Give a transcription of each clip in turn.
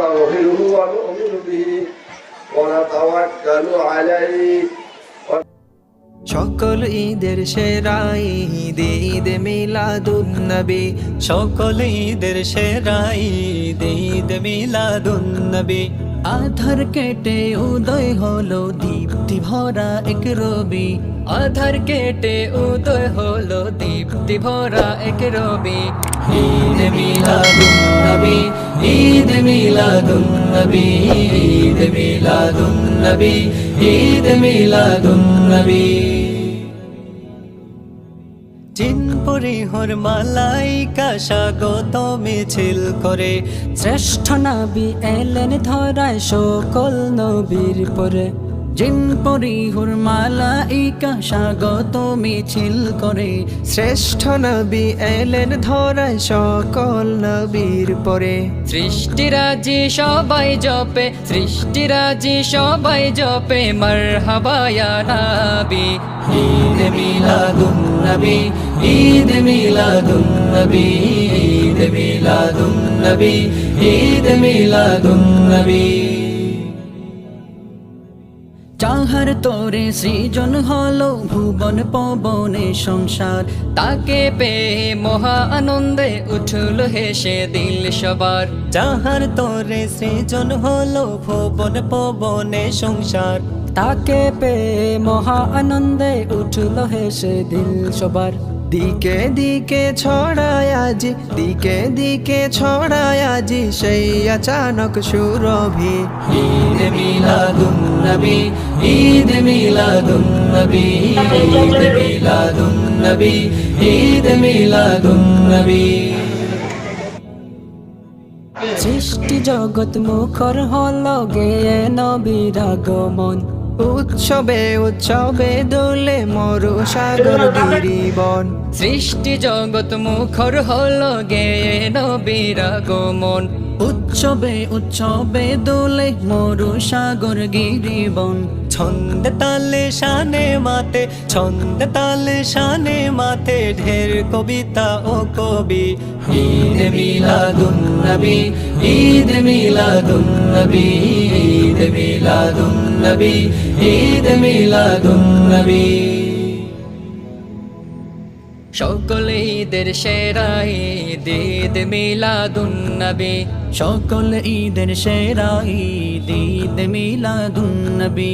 نستغفره ونؤمن به ونتوكل عليه সকল ঈদের সেরা ঈদ ঈদ মিলাদুন নবী সকল ঈদের সেরা ঈদ ঈদ মিলাদুন নবী আধার কেটে উদয় হলো দীপ্তি ভরা এক রবি আধার কেটে উদয় হলো দীপ্তি ভরা এক রবি ঈদ মিলাদুন নবী, ঈদ মিলাদুন নবী, ঈদ মিলাদুন নবী, ঈদ মিলাদুন মালাইকা স্বাগত মিছিল করে। শ্রেষ্ঠ নবী এলেন ধরায় সকল নবীর পরে। জিনপুরি হুর মালাইকা স্বাগত মিছিল করে। শ্রেষ্ঠ নবী এলেন ধরায় সকল নবীর পরে। সৃষ্টিরাজি সবাই জপে সৃষ্টিরাজি সবাই জপে মারহাবায়া নাবি। ঈদ মিলাদুন নবী ঈদ মিলাদুন নবী ঈদ মিলাদুন নবী ঈদ মিলাদুন নবী। চাহার তোরে সৃজন হলো ভুবন পবনে সংসার। তাকে পেয়ে মহা আনন্দে উঠল হেসে দিল সবার। চাহার তোরে সৃজন হলো ভুবন পবনে সংসার। তাকে পেয়ে মহা আনন্দে উঠল হেসে দিল সবার। দিকে দিকে ছড়ায় আজি দিকে দিকে ছড়ায় আজি সেই আচানক সুরভি। ঈদ মিলাদুন নবী ঈদ মিলাদুন নবী ঈদ মিলাদুন নবী ঈদ মিলাদুন নবী। সৃষ্টি জগৎ মুখর হল গেয়ে নবীর আগমন। উৎসবে উৎসবে দোলে মরু সাগর গিরিবন। সৃষ্টি জগৎ মুখর হল গেয়ে নবীর আগমন। উৎসবে উৎসবে দোলে মরু সাগর গিরিবন। ছন্দ তালে শানে মাতে ছন্দ তালে শানে মাতে ঢের কবিতা ও কবি। ঈদ মিলাদুন নবী ঈদ মিলাদুন নবী ঈদ মিলাদুন নবী ঈদ মিলাদুন নবী। সকল ঈদের সেরা ঈদ ঈদ মিলাদুন নবী। সকল ঈদের সেরা ঈদ ঈদ মিলাদুন নবী।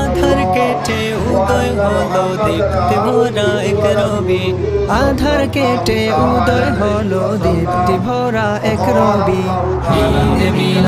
আধার কেটে উদয় হলো দীপ্তি ভরা এক রবি। আধার কেটে উদয় হলো দীপ্তি ভরা এক রবি।